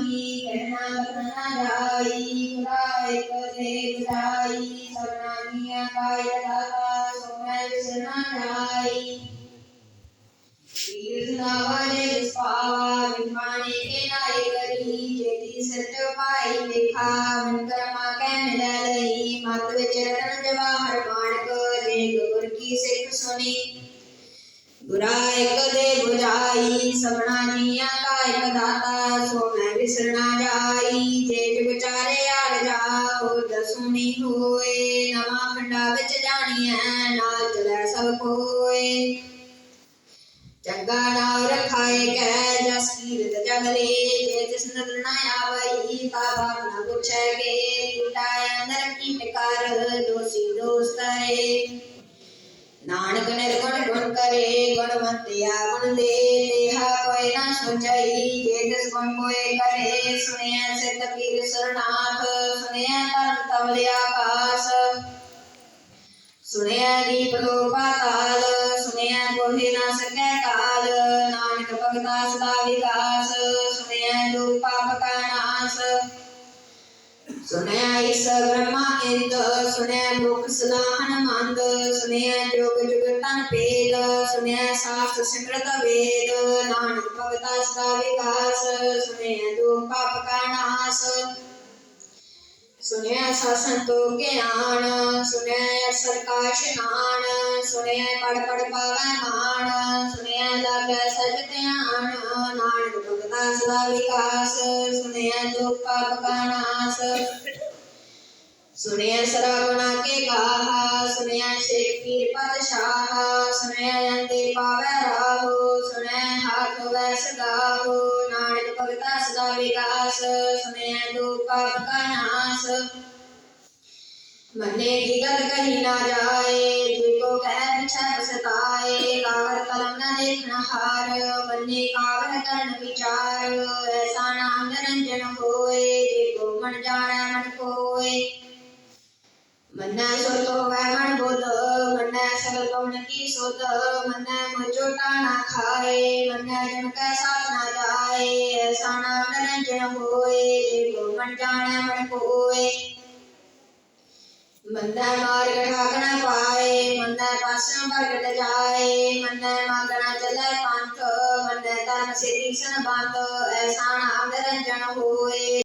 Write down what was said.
ਨਾਹੀ ਕਹਿਣਾ ਲਖਣਾ ਜਾਈ ਗੁਰਾ ਇੱਕ ਬੁਝਾਈ ਸਭਨਾ ਦੀਆਂ ਕਾਇ ਦਾਤਾ ਸੋ ਮੈਂ ਜਾਈ ਤੀਰਥ ਨਾਵਾਰੇ ਵਿਸਪਾਵਾ ਵਿਮਾਨੇ ਕੇ ਨਾਏ ਕਰੀ ਜੇਤੀ ਸੱਚ ਪਾਈ ਵੇਖਾ ਮਨ ਕਰਮਾ ਕੈ ਮਿਲੈ ਲਈ ਮਤ ਵਿੱਚ ਰਤਨ ਜਵਾਹਰ ਮਾਨਕ ਜੇ ਗੁਰ ਕੀ ਸਿੱਖ ਸੁਣੀ ਬੁਰਾ ਇੱਕ ਦੇ ਸਭਨਾ ਜੀਆਂ ਕਾ ਇੱਕ ਦਾਤਾ, ਸੋ ਮੈਂ ਵਿਸਰਣਾ ਜਾਈ। ਜੇ ਜੁਗ ਚਾਰੇ ਆਰ ਜਾਓ ਦਸੁਣੀ ਹੋਏ, ਨਵਾਂ ਖੰਡਾ ਵਿੱਚ ਜਾਣੀਐ, ਨਾਲ ਚਲੈ ਸਭ ਕੋਏ। ਚੰਗਾ ਨਾਮ ਰਖਾਏ ਕੈ ਜਸ ਕੀਰਤ ਜਗਲੇ ਜੇ ਜਿਸ ਨਦਰ ਨਾ ਆਵਈ ਤਾ ਬਾਤ ਨ ਪੁੱਛੈ ਕੇ ਟੂਟਾ ਅੰਦਰ ਕੀਟ ਕਰ, ਦੋਸੀ ਦੋਸਤ ਹੈ ਨਾਨਕ ਨਿਰਗੁਣ ਗੁਣ ਕਰੇ ਗੁਣਵੰਤਿਆ ਗੁਣ ਦੇ ਦੇਹਾ ਕੋਈ ਨਾ ਸੋਚਈ, ਜੇ ਜਿਸ ਗੁਣ ਕੋਏ ਕਰੇ ਸੁਣਿਆ ਸਿਤ ਪੀਰ ਸਰਨਾਥ ਸੁਣਿਆ ਤਨ ਤਵਲ ਆਕਾਸ ਸੁਣਿਆ ਦੀਪ ਲੋ ਪਾਤਾਲ ਸੁਨਿਆ ਕੋਹਿ ਨਾ ਸਕੈ ਕਾਲ, ਨਾਨਕ ਭਗਤਾ ਸਦਾ ਵਿਕਾਸ। ਸੁਣਿਆ ਦੁਖ ਪਾਪ ਕਾ ਨਾਸ। ਸੁਣਿਆ ਇਸ ਬ੍ਰਹਮਾ ਇੰਦ ਸੁਣਿਆ ਮੁਖ ਸਲਾਹਨ ਮੰਦ ਸੁਣਿਆ ਜੋਗ ਜੁਗ ਤਨ ਪੇਦ ਸੁਣਿਆ ਸਾਸਤ ਸਿਮਰਤ ਵੇਦ, ਨਾਨਕ ਭਗਤਾ ਸਦਾ ਵਿਕਾਸ ਸੁਣਿਆ ਦੁਖ ਪਾਪ ਕਾ ਨਾਸ। ਸੁਣਿਆ ਸਸੰਤੋ ਗਿਆਨ ਸੁਣਿਆ ਸਰਕਾਸ਼ ਨਾਨ ਸੁਣਿਆ ਪੜ ਪੜ ਪਾਵੈ ਮਾਨ ਸੁਣਿਆ ਲਾਗੈ ਸਜ ਭਗਤਾ ਵਿਕਾਸ ਸੁਣਿਆ ਦੁਖ ਪਾਪ ਕਾ ਨਾਸ। ਸੁਣਿਆ ਸਰਵਣਾ ਕੇ ਗਾਹਾ, ਸੁਣਿਆ ਸ਼ੇਖ ਪੀਰ ਪਤਸ਼ਾਹ, ਸੁਣਿਆ ਅੰਦੇ ਪਾਵੈ ਰਾਹੋ, ਸੁਣਿਆ ਹਾਥ ਵੈਸ ਗਾਹੋ, ਨਾਨਕ ਭਗਤਾ ਸਦਾ ਵਿਕਾਸ, ਸੁਣਿਆ ਦੁਖ ਪਾਪ ਕਾ ਨਾਸ। ਮਨੇ ਕੀ ਗਤ ਕਹੀ ਨਾ ਜਾਏ ਜੇ ਕੋ ਕਹਿ ਪਿਛੈ ਪਸਤਾਏ ਕਾਗਰ ਕਲਮ ਨਾ ਦੇਖਣ ਹਾਰ ਮਨੇ ਕਾਗਰ ਕਰਨ ਵਿਚਾਰ ਐਸਾ ਨਾਮ ਨਿਰੰਜਨ ਹੋਏ ਜੇ ਕੋ ਮਨ ਜਾਣੈ ਮਨ ਕੋਏ ਮਨੈ ਸੁਰਤ ਹੋਵੈ ਮਨ ਬੁੱਧ ਮਨੈ ਸਗਲ ਪਵਨ ਕੀ ਸੁਧ ਮਨੈ ਮਚੋਟਾ ਨਾ ਖਾਏ ਮਨੈ ਜਨ ਕੈ ਸਾਥ ਨਾ ਜਾਏ ਐਸਾ ਨਾਮ ਨਿਰੰਜਨ ਹੋਏ ਜੇ ਕੋ ਮਨ ਜਾਣੈ ਮਨ ਕੋਏ ਮੰਨੈ ਮਾਰਗ ਠਾਕ ਪਾਏ ਮੰਨੈ ਪਾਸੋਂ ਭਗਤ ਜਾਏ ਮੰਨੈ ਪੰਥ ਮੰਨੈ ਧਰਮ ਸੇ ਤੀਸਨ ਬੰਤ ਐਸਾ ਨਾਮ ਨਿਰੰਜਨ ਹੋਏ